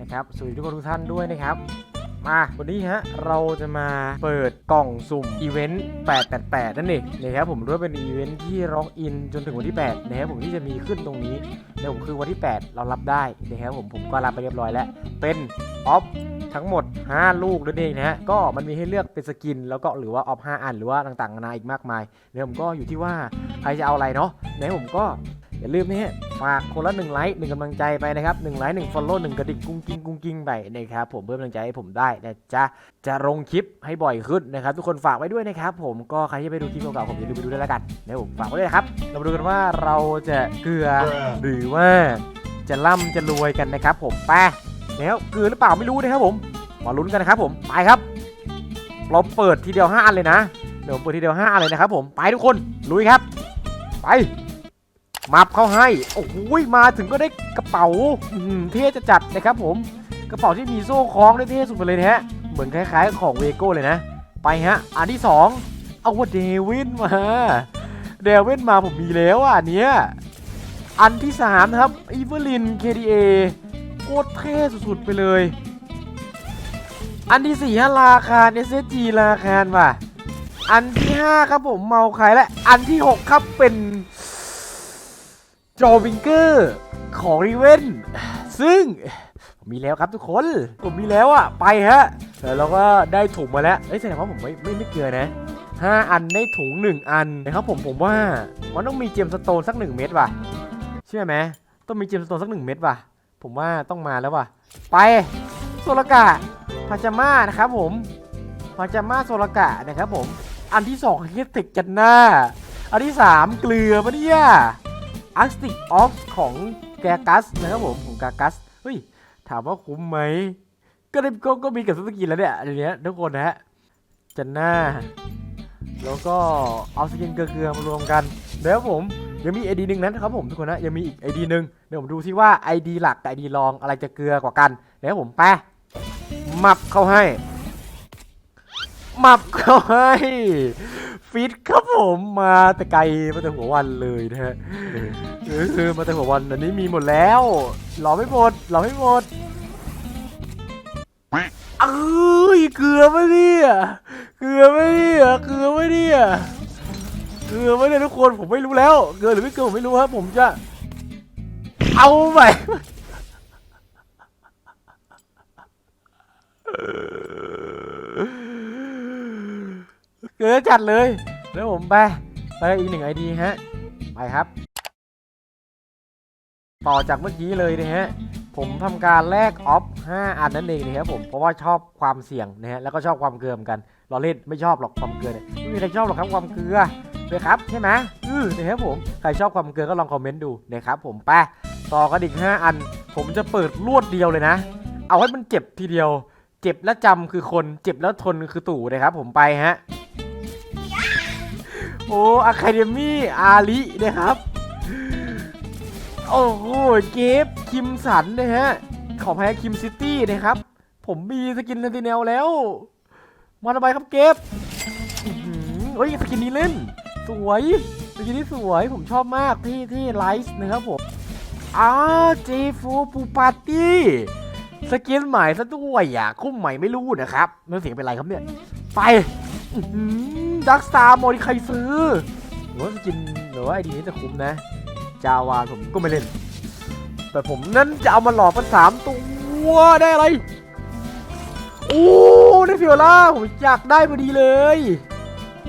นะครับสวัสดีทุกคนทุกท่านด้วยนะครับ มาวันนี้ฮะเราจะมาเปิดกล่องสุ่มอีเวนต์ 888 นั่นเองนะครับผมด้วยเป็นอีเวนต์ที่ล็อกอินจนถึงวันที่ 8 นะครับผมที่จะมีขึ้นตรงนี้นะผมคือวันที่ 8 เรารับได้นะครับผมผมก็รับไปเรียบร้อยแล้ว เป็นออฟทั้งหมด 5 ลูกนั่นเองนะฮะ ก็มันมีให้เลือกเป็นสกิน แล้วก็หรือว่าออฟ5อัน หรือว่าต่างๆนานาอีกมากมายเนะครับผมก็อยู่ที่ว่าใครจะเอาอะไรเนาะเนะครับผมก็อย่าลืมนะฮะ ฝากคนละหนึ่งไลค์หนึ่งกำลังใจไปนะครับหนึ่งไลค์หนึ่งฟอลโล่หนึ่งกระดิ่งกุ้งกิ้งกุ้งกิ้งไปนะครับผมเพื่อเป็นกำลังใจให้ผมได้นะจ๊ะจะลงคลิปให้บ่อยขึ้นนะครับ ทุกคนฝากไว้ด้วยนะครับผมก็ใครที่ไปดูคลิปเก่าๆผมอย่าลืมไปดูด้วยแล้วกันนะผมฝากไว้ด้วยครับ เรามาดูกันว่าเราจะเกลือหรือว่าจะร่ำจะรวยกันนะครับ ผมไปแล้วเกลือหรือเปล่าไม่รู้นะครับผมมาลุ้นกันนะครับผมไปครับเราเปิดทีเดียว5อันเลยนะเดี๋ยวเปิดทีเดียว5อันเลยนะครับผมไปทุกคนลุยครับ ไป มับเข้าให้ โอ้โหมาถึงก็ได้กระเป๋าเท่จะจัดนะครับผม กระเป๋าที่มีโซ่คล้องได้เท่สุดไปเลยนะฮะ เหมือนคล้ายๆของเวโก้เลยนะ ไปฮะ อันที่ 2 เอาว่าเดวินมา เดวินมาผมมีแล้วอะอันเนี้ย อันที่ 3 ครับอีเวลิน KDA โคตรเท่สุดๆไปเลย อันที่4ฮะราคา SSG ราคาว่ะ อันที่ 5 ครับผมเมาใครและ อันที่ 6 ครับเป็น จอวิงเกอร์ของรีเวนซึ่งผมมีแล้วครับทุกคน ผมมีแล้วอะ ไปฮะแล้วเราก็ได้ถุงมาแล้วเอ้ยแสดงว่าผมไม่ไม่ไม่เกลือนะห้าอันได้ถุงหนึ่งอันนะครับผมผมว่ามันต้องมีเจมสโตนสักหนึ่งเม็ดว่ะเชื่อไหมต้องมีเจมสโตนสักหนึ่งเม็ดว่ะ ผมว่าต้องมาแล้วว่ะ ไปโซลกะพาจาม่านะครับผมพาจาม่าโซลกะนะครับผม อันที่สองเฮติกจันนาอันที่สามเกลือปะเนี่ย อาร์ติออฟของแกกัสนะครับผมของกากัสเฮ้ยถามว่าคุ้มไหมก็ได้ก็ก็มีกับสกินแล้วเนี่ยอันเนี้ยทุกคนนะฮะจันหน้า แล้วก็เอาสกินเกลือมารวมกันแล้วผมยังมีไอดีหนึ่งนะครับผมทุกคนนะยังมีอีกไอดีหนึ่งเดี๋ยวผมดูซิว่าไอดีหลักกับไอดีรองอะไรจะเกลือกว่ากันเดี๋ยวผมแปะมับเข้าให้ มับเขาให้ฟิตครับผมมาแต่ไกลมาแต่หัววันเลยนะฮะเออมาแต่หัววันอันนี้มีหมดแล้วรอไม่หมดรอไม่หมดเอ้ยเกลือไม่เนี่ยเกลือไม่เนี่ยเกลือไม่เนี่ยเกลือไม่เนี่ยทุกคนผมไม่รู้แล้วเกลือหรือไม่เกลือผมไม่รู้ครับผมจะเอาใหม่ เกลือจัดเลย แล้วผมไปไปอีกหนึ่งไอดีฮะ ไปครับ ต่อจากเมื่อกี้เลยนะฮะ ผมทำการแลกออฟ5อันนั่นเองนะครับผม เพราะว่าชอบความเสี่ยงนะฮะ แล้วก็ชอบความเกลือมกันเราเล่นไม่ชอบหรอกความเกลือเนี่ย ไม่มีใครชอบหรอกครับความเกลือเลยครับใช่ไหมอือนะครับผม ใครชอบความเกลือก็ลองคอมเมนต์ดูนะครับผม ไป ต่อกันอีก5อัน ผมจะเปิดรวดเดียวเลยนะ เอาให้มันเจ็บทีเดียว เจ็บแล้วจำคือคน เจ็บแล้วทนคือตู่นะครับผมไปฮะ โอ้อะคาเดมี่อาลีนะครับ โอ้โห เกฟคิมสันนะฮะ ขอแพ้คิมซิตี้นะครับ ผมมีสกินเซนติเนลแล้ว มาทำไมครับเกฟเฮ้ย สกินนี้เล่น สวย สกินนี้สวย ผมชอบมากที่ที่ไลฟ์นะครับผมอ้าเจฟูปูปาร์ตี้สกินใหม่ซะด้วยอะ คุ้มใหม่ไม่รู้นะครับไม่เสียงเป็นไรครับเนี่ย ไป ดักสตาร์โมดิใครซื้อหรือว่าสกินหรือว่าไอดีนี้จะคุ้มนะ จาวาผมก็ไม่เล่น แต่ผมนั้นจะเอามาหลอกกันสามตัวได้อะไร โอ้ได้ฟิโอล่าผมอยากได้พอดีเลย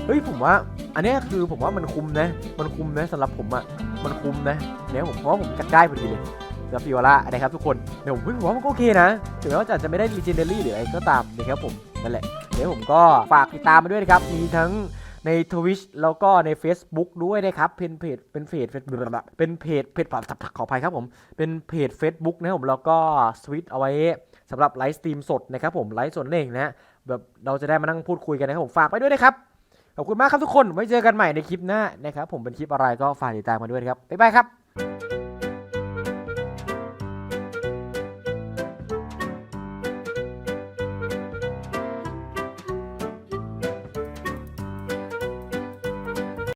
เฮ้ยผมว่า อันนี้คือผมว่ามันคุ้มนะ มันคุ้มนะสำหรับผมอะมันคุ้มนะเนี่ยผมเพราะผมอยากได้พอดีเลยสำหรับฟิโอล่านะครับทุกคนเดี๋ยวผมเฮ้ยผมว่ามันก็โอเคนะ ถึงแม้ว่าจะจะไม่ได้ legendary หรืออะไรก็ตามนะครับผมนั่นแหละ เดี๋ยวผมก็ฝากติดตามมาด้วยนะครับ มีทั้งใน Twitch แล้วก็ใน Facebook ด้วยนะครับ เป็นเพจเป็นเพจเป็นเป็นเพจเพจขออภัยครับผม เป็นเพจ Facebook นะครับผมแล้วก็สวิตเอาไว้สำหรับไลฟ์สตรีมสดนะครับผมไลฟ์สดเองนะแบบเราจะได้มานั่งพูดคุยกันนะครับผมฝากไปด้วยนะครับขอบคุณมากครับทุกคนไว้เจอกันใหม่ในคลิปหน้านะครับผมเป็นคลิปอะไรก็ฝากติดตามมาด้วยนะครับบ๊ายบายครับ